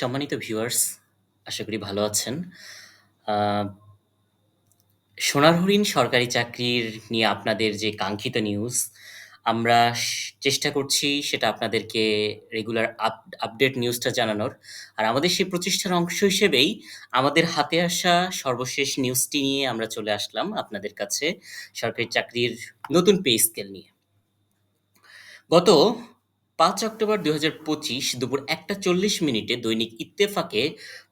সম্মানিত ভিউয়ার্স, আশা করি ভালো আছেন। সোনার হরিণ সরকারি চাকরির নিয়ে আপনাদের যে কাঙ্ক্ষিত নিউজ, আমরা চেষ্টা করছি সেটা আপনাদেরকে রেগুলার আপ আপডেট নিউজটা জানানোর। আর আমাদের সেই প্রচেষ্টার অংশ হিসেবেই আমাদের হাতে আসা সর্বশেষ নিউজটি নিয়ে আমরা চলে আসলাম আপনাদের কাছে, সরকারি চাকরির নতুন পে স্কেল নিয়ে। গত ৫ অক্টোবর ২০২৫ দুপুর ১টা ৪০ মিনিটে দৈনিক ইত্তেফাকে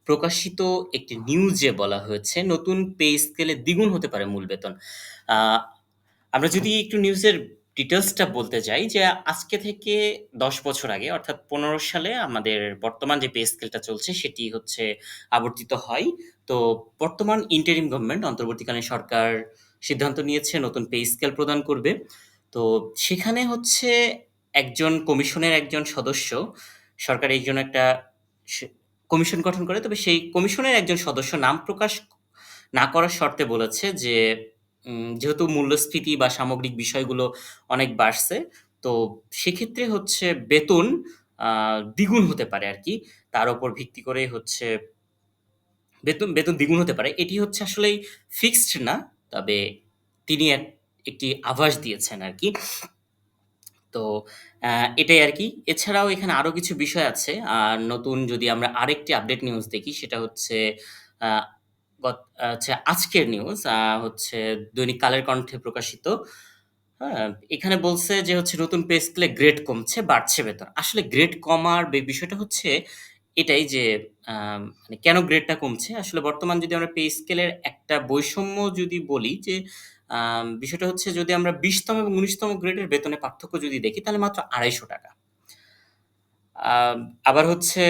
প্রকাশিত একটি নিউজে বলা হয়েছে, নতুন পে স্কেলে দ্বিগুণ হতে পারে মূল বেতন। আমরা যদি একটু নিউজের ডিটেলসটা বলতে যাই যে, আজকে থেকে ১০ বছর আগে অর্থাৎ ১৫ সালে আমাদের বর্তমান যে পে স্কেলটা চলছে সেটি হচ্ছে আবর্তিত হয়। তো বর্তমান ইন্টারিম গভর্নমেন্ট অন্তর্বর্তীকালীন সরকার সিদ্ধান্ত নিয়েছে নতুন পে স্কেল প্রদান করবে। তো সেখানে হচ্ছে একজন কমিশনের একজন সদস্য সরকার এই জন্য একটা কমিশন গঠন করে। তবে সেই কমিশনের একজন সদস্য নাম প্রকাশ না করার শর্তে বলেছে যে, যেহেতু মূল্যস্ফীতি বা সামগ্রিক বিষয়গুলো অনেক বাড়ছে, তো সেক্ষেত্রে হচ্ছে বেতন দ্বিগুণ হতে পারে আর কি তার উপর ভিত্তি করে হচ্ছে বেতন বেতন দ্বিগুণ হতে পারে। এটি হচ্ছে আসলেই ফিক্সড না। তবে তিনি একটি আভাস দিয়েছেন আরকি। তো এটাই আর কি এছাড়াও এখানে আরও কিছু বিষয় আছে। আর নতুন যদি আমরা আরেকটি আপডেট নিউজ দেখি সেটা হচ্ছে আচ্ছা আজকের নিউজ হচ্ছে দৈনিক কালের কণ্ঠে প্রকাশিত। হ্যাঁ? এখানে বলছে যে হচ্ছে নতুন পে স্কেলে গ্রেড কমছে, বাড়ছে বেতন। আসলে গ্রেড কমার বিষয়টা হচ্ছে এটাই যে মানে কেন গ্রেডটা কমছে? আসলে বর্তমান যদি আমরা পে স্কেলের একটা বৈষম্য যদি বলি যে বিষয়টা হচ্ছে যদি আমরা বিশতম এবং ১৯ তম গ্রেডের বেতনে পার্থক্য যদি দেখি তাহলে মাত্র আড়াইশো টাকা। আবার হচ্ছে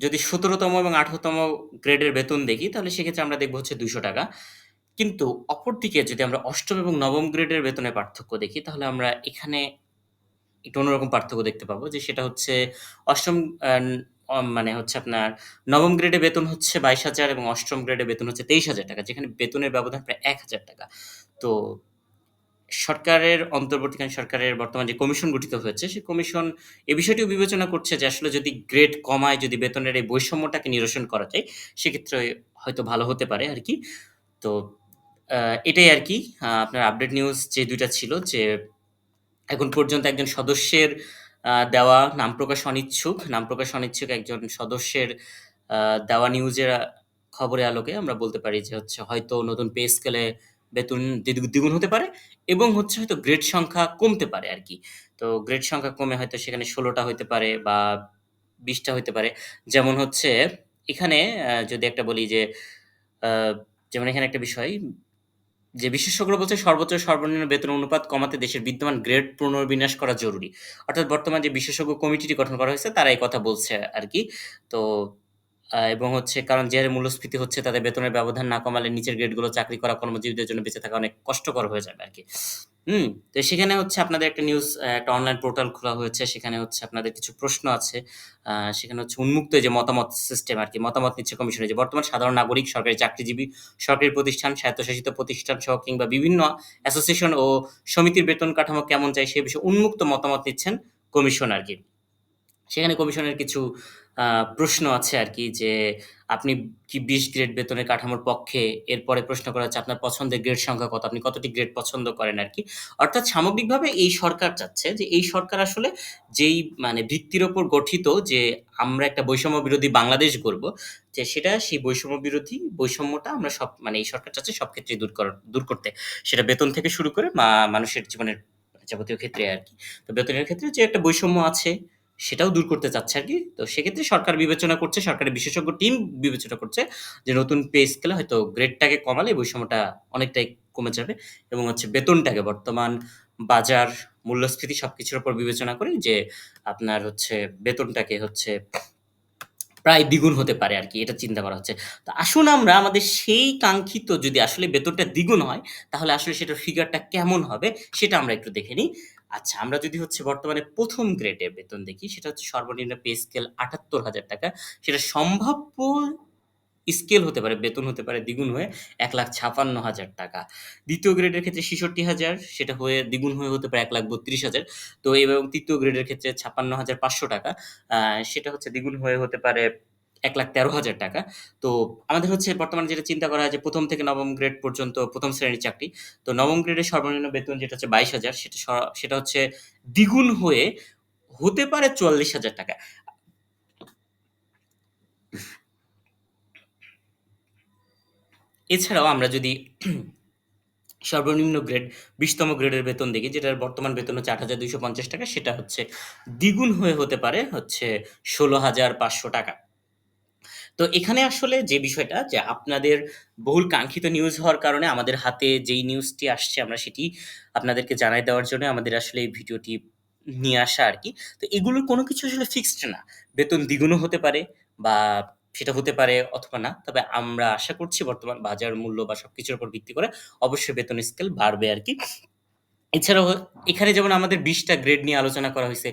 যদি সতেরোতম এবং ১৮ তম গ্রেডের বেতন দেখি তাহলে সেক্ষেত্রে আমরা দেখব হচ্ছে ৳২০০ কিন্তু অপরদিকে যদি আমরা অষ্টম এবং নবম গ্রেডের বেতনে পার্থক্য দেখি তাহলে আমরা এখানে একটু অন্যরকম পার্থক্য দেখতে পাবো যে সেটা হচ্ছে অষ্টম মানে হচ্ছে আপনার নবম গ্রেডে বেতন হচ্ছে বাইশ হাজার এবং অষ্টম গ্রেডে বেতন হচ্ছে ৳২৩,০০০ যেখানে বেতনের ব্যবধান প্রায় ৳১,০০০ তো সরকারের অন্তর্বর্তীকালীন সরকারের বর্তমান যে কমিশন গঠিত হয়েছে, সেই কমিশন এ বিষয়টিও বিবেচনা করছে যে আসলে যদি গ্রেড কমায়, যদি বেতনের এই বৈষম্যটাকে নিরসন করা যায়, সেক্ষেত্রে হয়তো ভালো হতে পারে আর কি। তো এটাই আর কি। আপনার আপডেট নিউজ যে দুইটা ছিল যে এখন পর্যন্ত একজন সদস্যের দেওয়া নাম প্রকাশ অনিচ্ছুক, নাম প্রকাশ অনিচ্ছুক একজন সদস্যের দেওয়া নিউজের আ খবরের আলোকে আমরা বলতে পারি যে হচ্ছে হয়তো নতুন পে স্কেলে বেতন দ্বি, দ্বিগুণ হতে পারে এবং হচ্ছে হয়তো গ্রেড সংখ্যা কমতে পারে আর কি তো গ্রেড সংখ্যা কমে হয়তো সেখানে ১৬ টা হইতে পারে বা ২০ টা হইতে পারে। যেমন হচ্ছে এখানে যদি একটা বলি যে যেমন এখানে একটা বিষয়, যে বিশেষজ্ঞরা বলছে সর্বোচ্চ সর্বনিম্ন বেতন অনুপাত কমাতে দেশের বিদ্যমান গ্রেড পুনর্বিন্যাস করা জরুরি। অর্থাৎ বর্তমান যে বিশেষজ্ঞ কমিটিটি গঠন করা হয়েছে, তারা এই কথা বলছে আর কি তো এবং হচ্ছে কারণ যে মূল্যস্ফীতি হচ্ছে তাদের বেতনের ব্যবধান না কমালে নিচের গ্রেডগুলো চাকরি করা কর্মজীবীদের জন্য বেঁচে থাকা অনেক কষ্টকর হয়ে যাবে আরকি। হুম? তো সেখানে হচ্ছে আপনাদের একটা নিউজ একটা অনলাইন পোর্টাল খোলা হয়েছে। সেখানে হচ্ছে আপনাদের কিছু প্রশ্ন আছে। সেখানে হচ্ছে উন্মুক্ত যে মতামত সিস্টেম আর কি মতামত নিচ্ছে কমিশনে যে বর্তমান সাধারণ নাগরিক, সরকারি চাকরিজীবী, সরকারি প্রতিষ্ঠান, স্বায়ত্তশাসিত প্রতিষ্ঠান সহ কিংবা বিভিন্ন অ্যাসোসিয়েশন ও সমিতির বেতন কাঠামো কেমন চাই সে বিষয়ে উন্মুক্ত মতামত নিচ্ছেন কমিশন আরকি। সেখানে কমিশনের কিছু প্রশ্ন আছে আর কি যে আপনি কি ২০ গ্রেড বেতনের কাঠামোর পক্ষে? এরপরে প্রশ্ন করা হচ্ছে আপনার পছন্দের গ্রেড সংখ্যা কত? আপনি কতটি গ্রেড পছন্দ করেন আর কি অর্থাৎ সামগ্রিকভাবে এই সরকার চাচ্ছে যে এই সরকার আসলে যেই মানে ভিত্তির ওপর গঠিত যে আমরা একটা বৈষম্য বিরোধী বাংলাদেশ গড়ব, যে সেটা সেই বৈষম্য বিরোধী বৈষম্যটা আমরা সব মানে এই সরকার চাচ্ছে সব ক্ষেত্রে দূর কর দূর করতে। সেটা বেতন থেকে শুরু করে মানুষের জীবনের যাবতীয় ক্ষেত্রে আর কি তো বেতনের ক্ষেত্রে যে একটা বৈষম্য আছে সেটাও দূর করতে চাচ্ছে আর কি তো সেক্ষেত্রে সরকার বিবেচনা করছে, সরকারের বিশেষজ্ঞ টিম বিবেচনা করছে যে নতুন পে স্কেলে হয়তো গ্রেডটাকে কমালে বৈষম্যটা অনেকটাই কমে যাবে এবং হচ্ছে বেতনটাকে বর্তমান বাজার, মূল্যস্ফীতি সবকিছুর উপর বিবেচনা করে যে আপনার হচ্ছে বেতনটাকে হচ্ছে প্রায় দ্বিগুণ হতে পারে আর কি এটা চিন্তা করা হচ্ছে। তো আসুন আমরা আমাদের সেই কাঙ্ক্ষিত যদি আসলে বেতনটা দ্বিগুণ হয়, তাহলে আসলে সেটার ফিগারটা কেমন হবে সেটা আমরা একটু দেখে নিই। আচ্ছা আমরা যদি হচ্ছে বর্তমানে প্রথম গ্রেডের বেতন দেখি সেটা হচ্ছে সর্বনিম্ন পে স্কেল ৳৭৮,০০০ সেটা সম্ভাব্য স্কেল হতে পারে, বেতন হতে পারে দ্বিগুণ হয়ে ৳১,৫৬,০০০ ২য় গ্রেডের ক্ষেত্রে ৬৬,০০০ সেটা হয়ে দ্বিগুণ হয়ে হতে পারে ৳১,৩২,০০০ তো এবং তৃতীয় গ্রেডের ক্ষেত্রে ৳৫৬,৫০০ আ সেটা হচ্ছে দ্বিগুণ হয়ে হতে পারে ১,১৩,০০০ টাকা। তো আমাদের হচ্ছে বর্তমানে যেটা চিন্তা করা হয় যে ১ম থেকে নবম গ্রেড পর্যন্ত প্রথম শ্রেণির চাকরি। তো নবম গ্রেডের সর্বনিম্ন বেতন যেটা হচ্ছে ২২,০০০ সেটা স সেটা হচ্ছে দ্বিগুণ হয়ে হতে পারে ৪৪,০০০ টাকা। এছাড়াও আমরা যদি সর্বনিম্ন গ্রেড বিশতম গ্রেডের বেতন দেখি যেটার বর্তমান বেতন হচ্ছে ৮,২৫০ টাকা সেটা হচ্ছে দ্বিগুণ হয়ে হতে পারে হচ্ছে ১৬,৫০০ টাকা। তো এখানে আসলে যে বিষয়টা যে আপনাদের বহুল কাঙ্ক্ষিত নিউজ হওয়ার কারণে আমাদের হাতে যেই নিউজটি আসছে আমরা সেটি আপনাদেরকে জানাই দেওয়ার জন্য আমাদের আসলে এই ভিডিওটি নিয়ে আসা আর কি তো এগুলোর কোনো কিছু আসলে ফিক্সড না। বেতন দ্বিগুণও হতে পারে বা সেটা হতে পারে অথবা না। তবে আমরা আশা করছি বর্তমান বাজার মূল্য বা সবকিছুর উপর ভিত্তি করে অবশ্যই বেতন স্কেল বাড়বে আরকি। এছাড়াও এখানে যেমন আমাদের বিশটা গ্রেড নিয়ে আলোচনা করা হয়েছে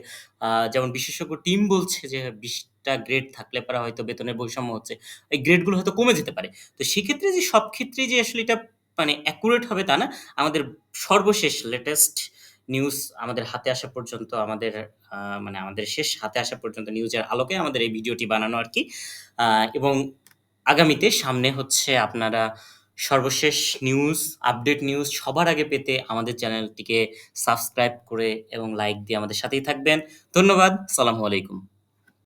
যেমন বিশেষজ্ঞ টিম বলছে যে বিশটা গ্রেড থাকলে পরে হয়তো বেতনের বৈষম্য হচ্ছে। এই গ্রেডগুলো হয়তো কমে যেতে পারে। তো সেক্ষেত্রে যে সব ক্ষেত্রেই যে আসলে এটা মানে অ্যাকুরেট হবে তা না। আমাদের সর্বশেষ লেটেস্ট নিউজ আমাদের হাতে আসা পর্যন্ত, আমাদের মানে আমাদের শেষ হাতে আসা পর্যন্ত নিউজের আলোকে আমাদের এই ভিডিওটি বানানো আর কি এবং আগামীতে সামনে হচ্ছে আপনারা সর্বশেষ নিউজ, আপডেট নিউজ সবার আগে পেতে আমাদের চ্যানেলটিকে সাবস্ক্রাইব করে এবং লাইক দিয়ে আমাদের সাথেই থাকবেন। ধন্যবাদ। সালামু আলাইকুম।